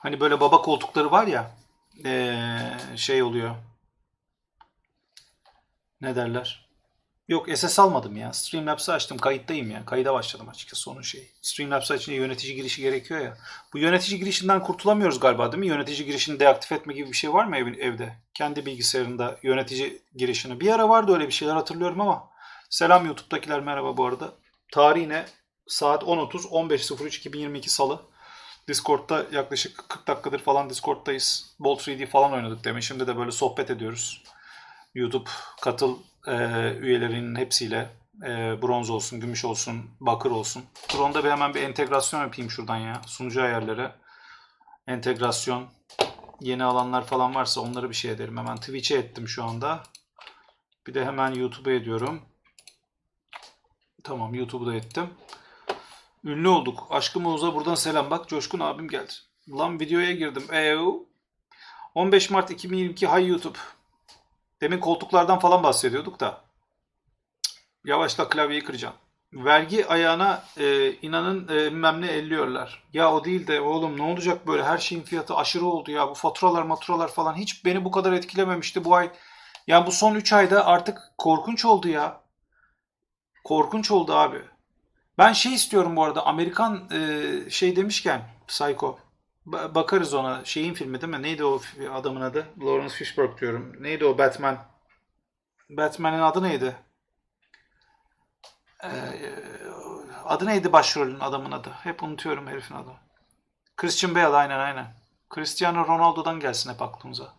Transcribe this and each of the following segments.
Hani böyle baba koltukları var ya ee, şey oluyor. Ne derler? Yok SS almadım ya. Streamlabs'ı açtım. Kayıttayım ya. Kayıda başladım açıkçası onun şeyi. Streamlabs'ı açınca yönetici girişi gerekiyor ya. Bu yönetici girişinden kurtulamıyoruz galiba değil mi? Yönetici girişini deaktif etme gibi bir şey var mı evin, evde? Kendi bilgisayarında yönetici girişini. Bir ara vardı öyle bir şeyler hatırlıyorum ama. Selam YouTube'dakiler merhaba bu arada. Tarih ne? Saat 10.30 15.03.2022 Salı. Discord'da yaklaşık 40 dakikadır falan Discord'dayız. Bolt 3D falan oynadık demin. Şimdi de böyle sohbet ediyoruz. YouTube katıl e, üyelerinin hepsiyle e, bronz olsun, gümüş olsun, bakır olsun. Dur onda bir hemen bir entegrasyon yapayım şuradan ya. Sunucu ayarları, entegrasyon, yeni alanlar falan varsa onları bir şey ederim. Hemen Twitch'e ettim şu anda. Bir de hemen YouTube'a ediyorum. Tamam YouTube'u da ettim. Ünlü olduk. Aşkım Oğuz'a buradan selam. Bak Coşkun abim geldi. Lan videoya girdim. Eee. 15 Mart 2022 Hay YouTube. Demin koltuklardan falan bahsediyorduk da. Yavaşla klavyeyi kıracaksın. Vergi ayağına e, inanın e, bilmem ne elliyorlar. Ya o değil de oğlum ne olacak böyle her şeyin fiyatı aşırı oldu ya. Bu faturalar maturalar falan hiç beni bu kadar etkilememişti bu ay. Yani bu son 3 ayda artık korkunç oldu ya. Korkunç oldu abi. Ben şey istiyorum bu arada Amerikan e, şey demişken Psycho. Ba- bakarız ona. Şeyin filmi değil mi? Neydi o adamın adı? Lawrence Fishburne diyorum. Neydi o Batman? Batman'in adı neydi? Ee, adı neydi başrolün adamın adı? Hep unutuyorum herifin adı. Christian Bale aynen aynen. Cristiano Ronaldo'dan gelsin hep aklımıza.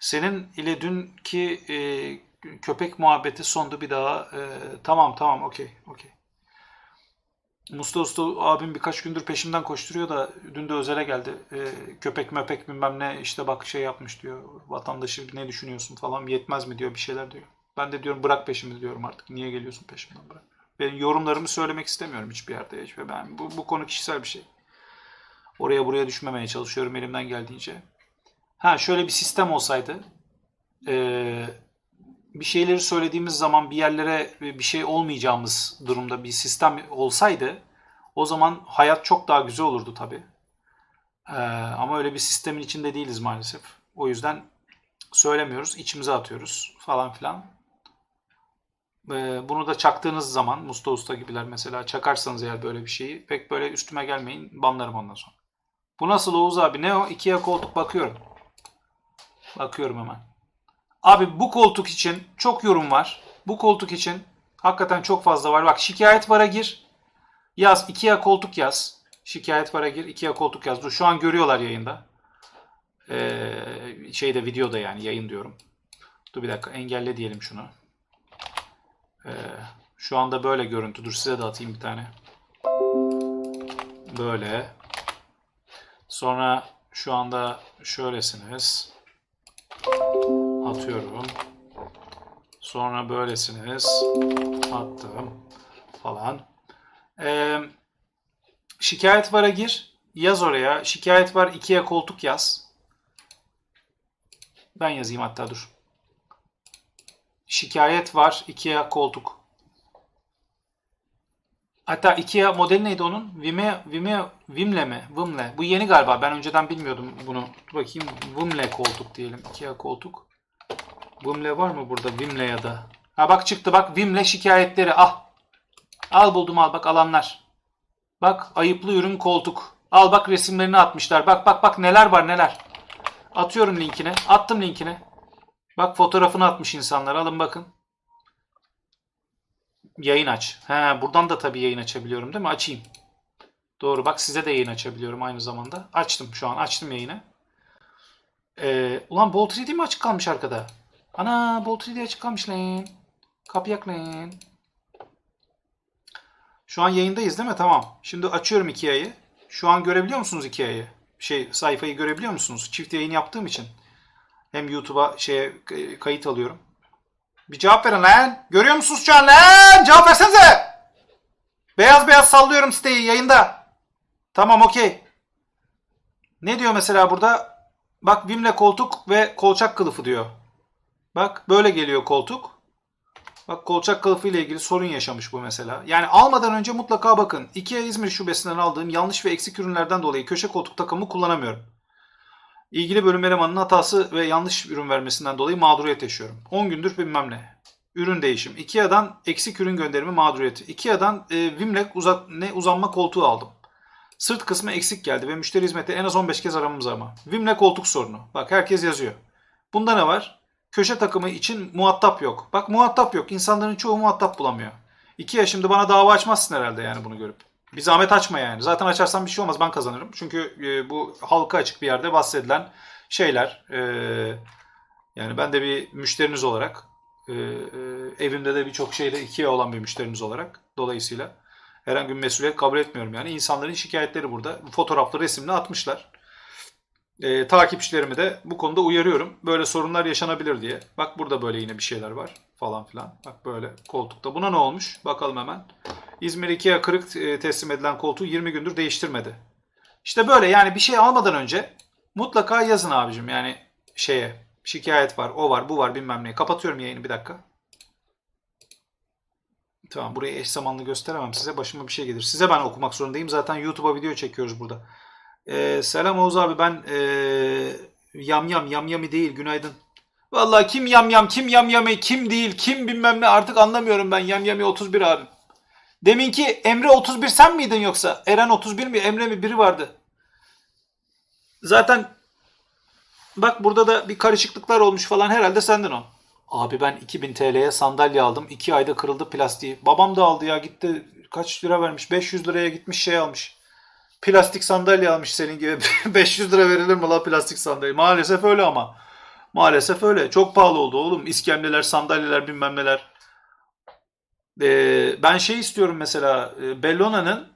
Senin ile dünkü e, köpek muhabbeti sondu bir daha. e, tamam tamam okey okey. Mustafa Usta abim birkaç gündür peşimden koşturuyor da dün de özele geldi. Ee, köpek möpek bilmem ne işte bak şey yapmış diyor. Vatandaşı ne düşünüyorsun falan yetmez mi diyor bir şeyler diyor. Ben de diyorum bırak peşimi diyorum artık. Niye geliyorsun peşimden bırak. Ben yorumlarımı söylemek istemiyorum hiçbir yerde. Hiçbir ben bu, bu konu kişisel bir şey. Oraya buraya düşmemeye çalışıyorum elimden geldiğince. Ha şöyle bir sistem olsaydı. Ee, bir şeyleri söylediğimiz zaman bir yerlere bir şey olmayacağımız durumda bir sistem olsaydı o zaman hayat çok daha güzel olurdu tabii. Ee, ama öyle bir sistemin içinde değiliz maalesef. O yüzden söylemiyoruz, içimize atıyoruz falan filan. Ee, bunu da çaktığınız zaman Musta Usta gibiler mesela çakarsanız eğer böyle bir şeyi pek böyle üstüme gelmeyin banlarım ondan sonra. Bu nasıl Oğuz abi? Ne o? Ikea koltuk bakıyorum. Bakıyorum hemen. Abi bu koltuk için çok yorum var. Bu koltuk için hakikaten çok fazla var. Bak şikayet vara gir. Yaz. Ikea koltuk yaz. Şikayet vara gir. Ikea koltuk yaz. Dur şu an görüyorlar yayında. Ee, şeyde videoda yani yayın diyorum. Dur bir dakika engelle diyelim şunu. Ee, şu anda böyle görüntü. Dur size de atayım bir tane. Böyle. Sonra şu anda şöylesiniz. Atıyorum. Sonra böylesiniz. Attım. Falan. Ee, şikayet vara gir. Yaz oraya. Şikayet var ikiye koltuk yaz. Ben yazayım hatta dur. Şikayet var ikiye koltuk. Hatta Ikea modeli neydi onun? Vime, Vime, Vimle mi? Vimle. Bu yeni galiba. Ben önceden bilmiyordum bunu. Dur bakayım. Vimle koltuk diyelim. Ikea koltuk. Vimle var mı burada? Vimle ya da. Ha bak çıktı bak. Vimle şikayetleri. Al. Al buldum al bak alanlar. Bak ayıplı ürün koltuk. Al bak resimlerini atmışlar. Bak bak bak neler var neler. Atıyorum linkine. Attım linkine. Bak fotoğrafını atmış insanlar. Alın bakın. Yayın aç. He, buradan da tabii yayın açabiliyorum değil mi? Açayım. Doğru bak size de yayın açabiliyorum aynı zamanda. Açtım şu an. Açtım yayını. Ee, ulan Bolt 3D mi açık kalmış arkada? Ana Bolt 3D açık kalmış lan. Kapıyak lan. Şu an yayındayız değil mi? Tamam. Şimdi açıyorum Ikea'yı. Şu an görebiliyor musunuz Ikea'yı? Şey sayfayı görebiliyor musunuz? Çift yayın yaptığım için. Hem YouTube'a şeye kayıt alıyorum. Bir cevap verin lan. Görüyor musunuz şu an lan? Cevap versenize. Beyaz beyaz sallıyorum siteyi yayında. Tamam okey. Ne diyor mesela burada? Bak Vimle koltuk ve kolçak kılıfı diyor. Bak böyle geliyor koltuk. Bak kolçak kılıfı ile ilgili sorun yaşamış bu mesela. Yani almadan önce mutlaka bakın. IKEA İzmir şubesinden aldığım yanlış ve eksik ürünlerden dolayı köşe koltuk takımı kullanamıyorum. İlgili bölüm elemanının hatası ve yanlış ürün vermesinden dolayı mağduriyet yaşıyorum. 10 gündür bilmem ne. Ürün değişim. Ikea'dan eksik ürün gönderimi mağduriyeti. Ikea'dan e, Vimlek uzat, ne uzanma koltuğu aldım. Sırt kısmı eksik geldi ve müşteri hizmeti en az 15 kez aramamız ama. Vimle koltuk sorunu. Bak herkes yazıyor. Bunda ne var? Köşe takımı için muhatap yok. Bak muhatap yok. İnsanların çoğu muhatap bulamıyor. İki yaşımda bana dava açmazsın herhalde yani bunu görüp. Bir zahmet açma yani. Zaten açarsan bir şey olmaz ben kazanırım. Çünkü e, bu halka açık bir yerde bahsedilen şeyler. e, yani ben de bir müşteriniz olarak e, e, evimde de birçok şeyde ikiye olan bir müşteriniz olarak dolayısıyla herhangi bir mesuliyet kabul etmiyorum. Yani insanların şikayetleri burada. Fotoğraflı resimle atmışlar. E, takipçilerimi de bu konuda uyarıyorum. Böyle sorunlar yaşanabilir diye. Bak burada böyle yine bir şeyler var falan filan. Bak böyle koltukta. Buna ne olmuş? Bakalım hemen. İzmir Ikea kırık e, teslim edilen koltuğu 20 gündür değiştirmedi. İşte böyle yani bir şey almadan önce mutlaka yazın abicim. Yani şeye şikayet var, o var, bu var bilmem ne. Kapatıyorum yayını bir dakika. Tamam burayı eş zamanlı gösteremem size. Başıma bir şey gelir. Size ben okumak zorundayım. Zaten YouTube'a video çekiyoruz burada. Ee, selam Oğuz abi ben ee, yam yam yam yami değil günaydın. Vallahi kim yam yam kim yam yami kim değil kim bilmem ne artık anlamıyorum ben yam yami 31 abi. Deminki Emre 31 sen miydin yoksa? Eren 31 mi Emre mi biri vardı. Zaten bak burada da bir karışıklıklar olmuş falan herhalde sendin o. Abi ben 2000 TL'ye sandalye aldım. 2 ayda kırıldı plastiği. Babam da aldı ya gitti. Kaç lira vermiş? 500 liraya gitmiş şey almış. Plastik sandalye almış senin gibi. 500 lira verilir mi la plastik sandalye? Maalesef öyle ama. Maalesef öyle. Çok pahalı oldu oğlum. İskemleler, sandalyeler bilmem neler. Ee, ben şey istiyorum mesela. e, Bellona'nın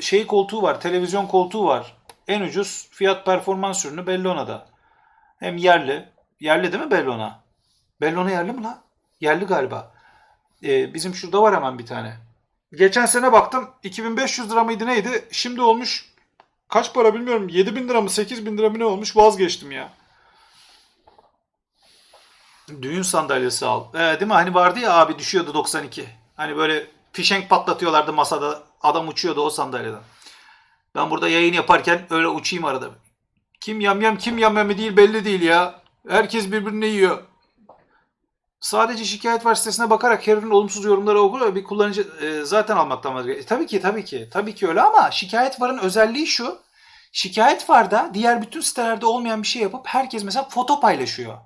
şey koltuğu var. Televizyon koltuğu var. En ucuz fiyat performans ürünü Bellona'da. Hem yerli. Yerli değil mi Bellona? Bellona yerli mi la? Yerli galiba. Ee, bizim şurada var hemen bir tane. Geçen sene baktım 2500 lira mıydı neydi? Şimdi olmuş kaç para bilmiyorum. 7000 lira mı 8000 lira mı ne olmuş vazgeçtim ya. Düğün sandalyesi al. Ee, değil mi? Hani vardı ya abi düşüyordu 92. Hani böyle fişenk patlatıyorlardı masada. Adam uçuyordu o sandalyeden. Ben burada yayın yaparken öyle uçayım arada. Kim yamyam kim yamyamı değil belli değil ya. Herkes birbirini yiyor. Sadece şikayet var sitesine bakarak her ürün olumsuz yorumları okur bir kullanıcı e, zaten almaktan vazgeçer. E, tabii ki tabii ki. Tabii ki öyle ama şikayet varın özelliği şu. Şikayet var da diğer bütün sitelerde olmayan bir şey yapıp herkes mesela foto paylaşıyor.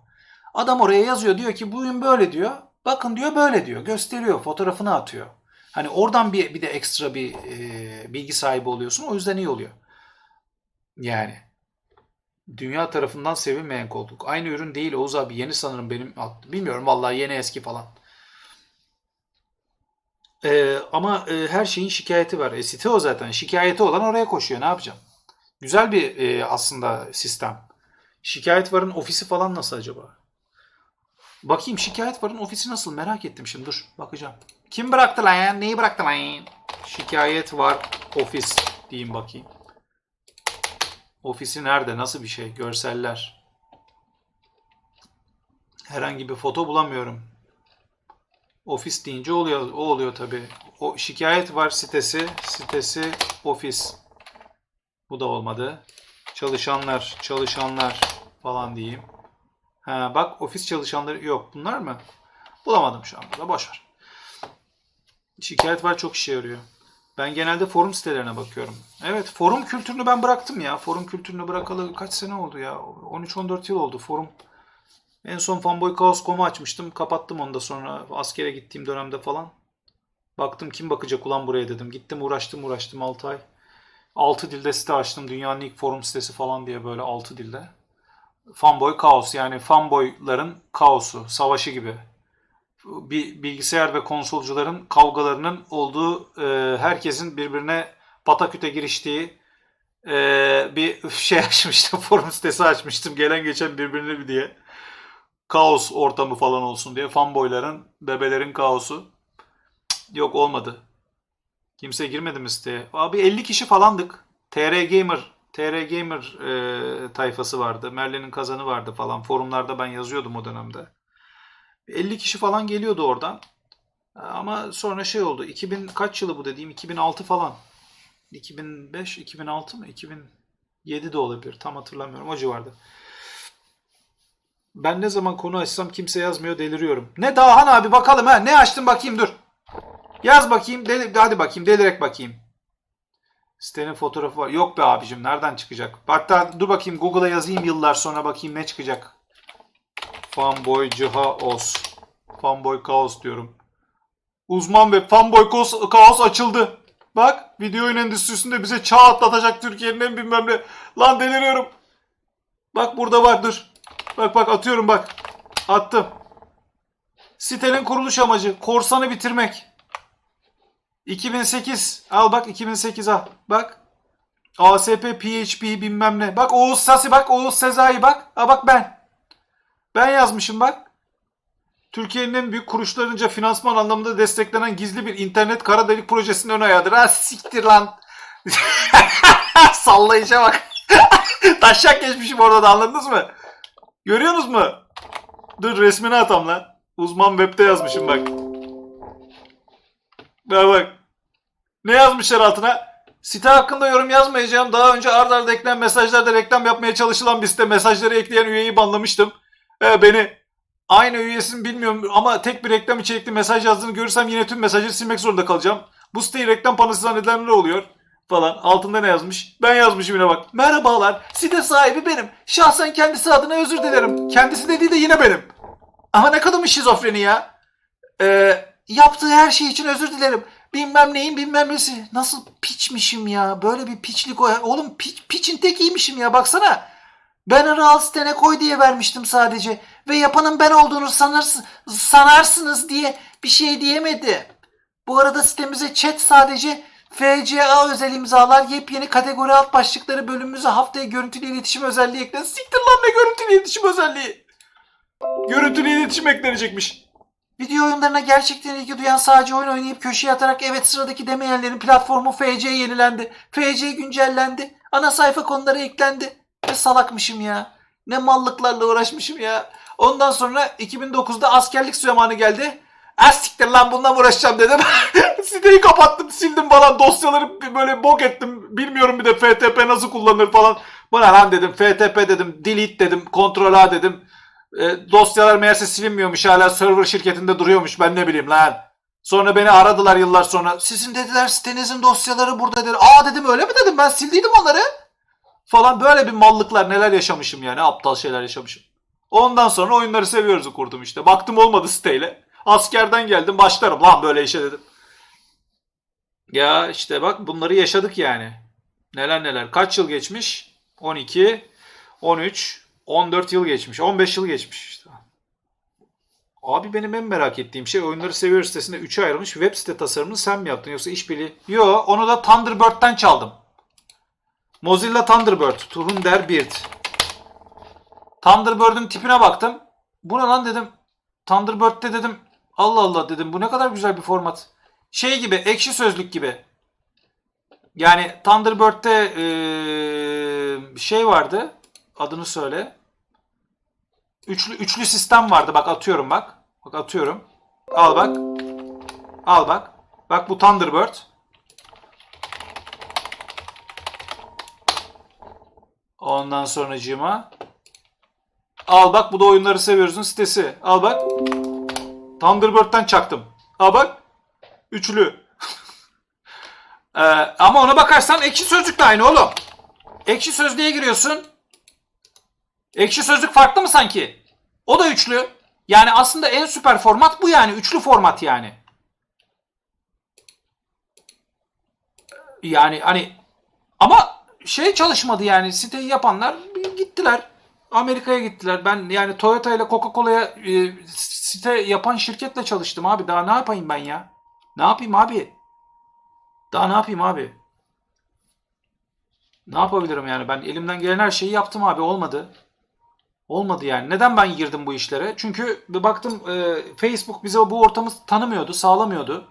Adam oraya yazıyor diyor ki bu ürün böyle diyor. Bakın diyor böyle diyor. Gösteriyor fotoğrafını atıyor. Hani oradan bir, bir de ekstra bir e, bilgi sahibi oluyorsun. O yüzden iyi oluyor. Yani. Dünya tarafından sevilmeyen koltuk. Aynı ürün değil Oğuz abi. Yeni sanırım benim. Bilmiyorum vallahi yeni eski falan. Ee, ama e, her şeyin şikayeti var. E, site o zaten. Şikayeti olan oraya koşuyor. Ne yapacağım? Güzel bir e, aslında sistem. Şikayet varın ofisi falan nasıl acaba? Bakayım şikayet varın ofisi nasıl merak ettim şimdi dur bakacağım. Kim bıraktı lan? Neyi bıraktı lan? Şikayet var ofis diyeyim bakayım. Ofisi nerede? Nasıl bir şey? Görseller. Herhangi bir foto bulamıyorum. Ofis deyince oluyor. O oluyor tabii. O şikayet var sitesi. Sitesi ofis. Bu da olmadı. Çalışanlar, çalışanlar falan diyeyim. Ha, bak ofis çalışanları yok. Bunlar mı? Bulamadım şu an burada. Boş ver. Şikayet var çok işe yarıyor. Ben genelde forum sitelerine bakıyorum. Evet forum kültürünü ben bıraktım ya. Forum kültürünü bırakalı kaç sene oldu ya? 13-14 yıl oldu forum. En son fanboychaos.com'u açmıştım. Kapattım onu da sonra askere gittiğim dönemde falan. Baktım kim bakacak ulan buraya dedim. Gittim uğraştım uğraştım 6 ay. 6 dilde site açtım. Dünyanın ilk forum sitesi falan diye böyle 6 dilde. Fanboy kaos yani fanboyların kaosu, savaşı gibi. Bir bilgisayar ve konsolcuların kavgalarının olduğu, e, herkesin birbirine pataküte giriştiği e, bir şey açmıştım, forum sitesi açmıştım. Gelen geçen birbirini bir diye. Kaos ortamı falan olsun diye. Fanboyların, bebelerin kaosu. Yok olmadı. Kimse girmedi mi siteye? Abi 50 kişi falandık. TR Gamer, TR Gamer e, tayfası vardı. Merlin'in kazanı vardı falan. Forumlarda ben yazıyordum o dönemde. 50 kişi falan geliyordu oradan. Ama sonra şey oldu. 2000 kaç yılı bu dediğim? 2006 falan. 2005, 2006 mı? 2000 7 de olabilir. Tam hatırlamıyorum. O civarda. Ben ne zaman konu açsam kimse yazmıyor deliriyorum. Ne Dahan abi bakalım ha. Ne açtın bakayım dur. Yaz bakayım. Deli, hadi bakayım delirek bakayım. Sitenin fotoğrafı var. Yok be abicim nereden çıkacak? Hatta dur bakayım Google'a yazayım yıllar sonra bakayım ne çıkacak. Fanboy Cihaos. Fanboy Kaos diyorum. Uzman ve Fanboy Kaos, Kaos açıldı. Bak video oyun endüstrisinde bize çağ atlatacak Türkiye'nin en bilmem ne. Lan deliriyorum. Bak burada var dur. Bak bak atıyorum bak. Attım. Sitenin kuruluş amacı korsanı bitirmek. 2008. Al bak 2008 al. Bak. ASP PHP bilmem ne. Bak Oğuz Sasi bak Oğuz Sezai bak. Ha bak ben. Ben yazmışım bak. Türkiye'nin en büyük kuruluşlarınca finansman anlamında desteklenen gizli bir internet kara delik projesinin ön ayağıdır. Ha siktir lan. Sallayışa bak. Taşak geçmişim orada da anladınız mı? Görüyorsunuz mu? Dur resmini atam lan. Uzman web'te yazmışım bak. Bak bak. Ne yazmışlar altına? Site hakkında yorum yazmayacağım. Daha önce ard arda eklenen mesajlarda reklam yapmaya çalışılan bir site. Mesajları ekleyen üyeyi banlamıştım. Ee, beni aynı üyesini bilmiyorum ama tek bir reklam içerikli mesaj yazdığını görürsem yine tüm mesajları silmek zorunda kalacağım. Bu siteyi reklam panosu zannedenler oluyor falan. Altında ne yazmış? Ben yazmışım yine bak. Merhabalar. Site sahibi benim. Şahsen kendisi adına özür dilerim. Kendisi dediği de yine benim. Aha ne kadar şizofreni ya. Ee, yaptığı her şey için özür dilerim. Bilmem neyin bilmem nesi. Nasıl piçmişim ya. Böyle bir piçlik o. Oğlum piç, piçin tekiymişim ya baksana. Banner'ı al sitene koy diye vermiştim sadece. Ve yapanın ben olduğunu sanırsın, sanarsınız diye bir şey diyemedi. Bu arada sitemize chat sadece FCA özel imzalar, yepyeni kategori alt başlıkları bölümümüze haftaya görüntülü iletişim özelliği ekledi. Siktir lan ne görüntülü iletişim özelliği. Görüntülü iletişim eklenecekmiş. Video oyunlarına gerçekten ilgi duyan sadece oyun oynayıp köşeye atarak evet sıradaki demeyenlerin platformu FC yenilendi. FC güncellendi. Ana sayfa konuları eklendi. Ne salakmışım ya. Ne mallıklarla uğraşmışım ya. Ondan sonra 2009'da askerlik zamanı geldi. Ah siktir lan mı uğraşacağım dedim. Siteyi kapattım sildim falan dosyaları böyle bok ettim. Bilmiyorum bir de FTP nasıl kullanılır falan. Bana lan dedim FTP dedim delete dedim Ctrl A dedim. E, dosyalar meğerse silinmiyormuş hala server şirketinde duruyormuş ben ne bileyim lan. Sonra beni aradılar yıllar sonra. Sizin dediler sitenizin dosyaları burada dedi. Aa dedim öyle mi dedim ben sildiydim onları. Falan böyle bir mallıklar neler yaşamışım yani aptal şeyler yaşamışım. Ondan sonra oyunları seviyoruz kurdum işte. Baktım olmadı siteyle. Askerden geldim başlarım lan böyle işe dedim. Ya işte bak bunları yaşadık yani. Neler neler. Kaç yıl geçmiş? 12, 13, 14 yıl geçmiş. 15 yıl geçmiş işte. Abi benim en merak ettiğim şey oyunları seviyoruz sitesinde 3'e ayrılmış web site tasarımını sen mi yaptın yoksa işbirliği? Yo onu da Thunderbird'den çaldım. Mozilla Thunderbird. Turun der Bird. Thunderbird'ün tipine baktım. Bu ne lan dedim. Thunderbird'de dedim. Allah Allah dedim. Bu ne kadar güzel bir format. Şey gibi ekşi sözlük gibi. Yani Thunderbird'de eee, şey vardı. Adını söyle. Üçlü, üçlü sistem vardı. Bak atıyorum bak. Bak atıyorum. Al bak. Al bak. Bak bu Thunderbird. Ondan sonracığıma. Al bak bu da oyunları seviyoruzun sitesi. Al bak. Thunderbird'den çaktım. Al bak. Üçlü. Ee, ama ona bakarsan ekşi sözlük de aynı oğlum. Ekşi sözlüğe giriyorsun. Ekşi sözlük farklı mı sanki? O da üçlü. Yani aslında en süper format bu yani. Üçlü format yani. Yani hani ama şey çalışmadı yani siteyi yapanlar gittiler. Amerika'ya gittiler. Ben yani Toyota ile Coca-Cola'ya e, site yapan şirketle çalıştım abi. Daha ne yapayım ben ya? Ne yapayım abi? Daha ne yapayım abi? Ne yapabilirim yani? Ben elimden gelen her şeyi yaptım abi. Olmadı. Olmadı yani. Neden ben girdim bu işlere? Çünkü bir baktım e, Facebook bize bu ortamı tanımıyordu, sağlamıyordu.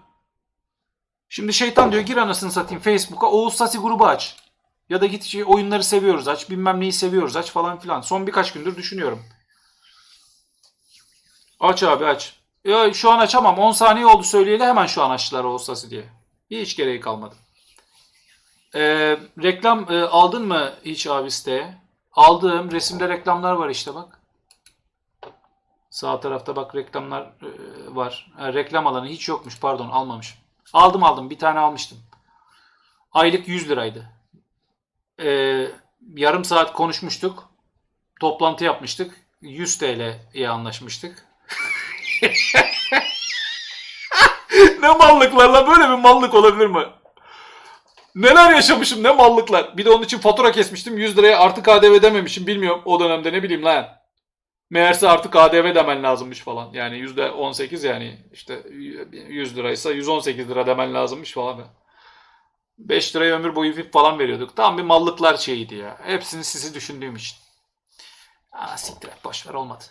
Şimdi şeytan diyor gir anasını satayım Facebook'a Oğuz Sasi grubu aç. Ya da git şey, oyunları seviyoruz aç, bilmem neyi seviyoruz aç falan filan. Son birkaç gündür düşünüyorum. Aç abi aç. Ya şu an açamam. 10 saniye oldu söyleyeli hemen şu an açtılar Sasi diye. Hiç gereği kalmadı. Ee, reklam e, aldın mı hiç abi siteye? Aldım. Resimde reklamlar var işte bak. Sağ tarafta bak reklamlar e, var. Ha, reklam alanı hiç yokmuş pardon almamışım. Aldım aldım bir tane almıştım. Aylık 100 liraydı. Ee, yarım saat konuşmuştuk. Toplantı yapmıştık. 100 TL'ye anlaşmıştık. ne mallıklarla böyle bir mallık olabilir mi? Neler yaşamışım ne mallıklar. Bir de onun için fatura kesmiştim 100 liraya artık KDV dememişim bilmiyorum o dönemde ne bileyim lan. Meğerse artık KDV demen lazımmış falan. Yani %18 yani işte 100 liraysa 118 lira demen lazımmış falan. 5 liraya ömür boyu VIP falan veriyorduk. Tam bir mallıklar şeyiydi ya. Hepsini sizi düşündüğüm için. Aa siktir et boş ver olmadı.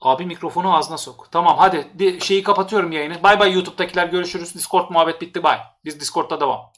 Abi mikrofonu ağzına sok. Tamam hadi di- şeyi kapatıyorum yayını. Bay bay YouTube'dakiler görüşürüz. Discord muhabbet bitti bay. Biz Discord'da devam.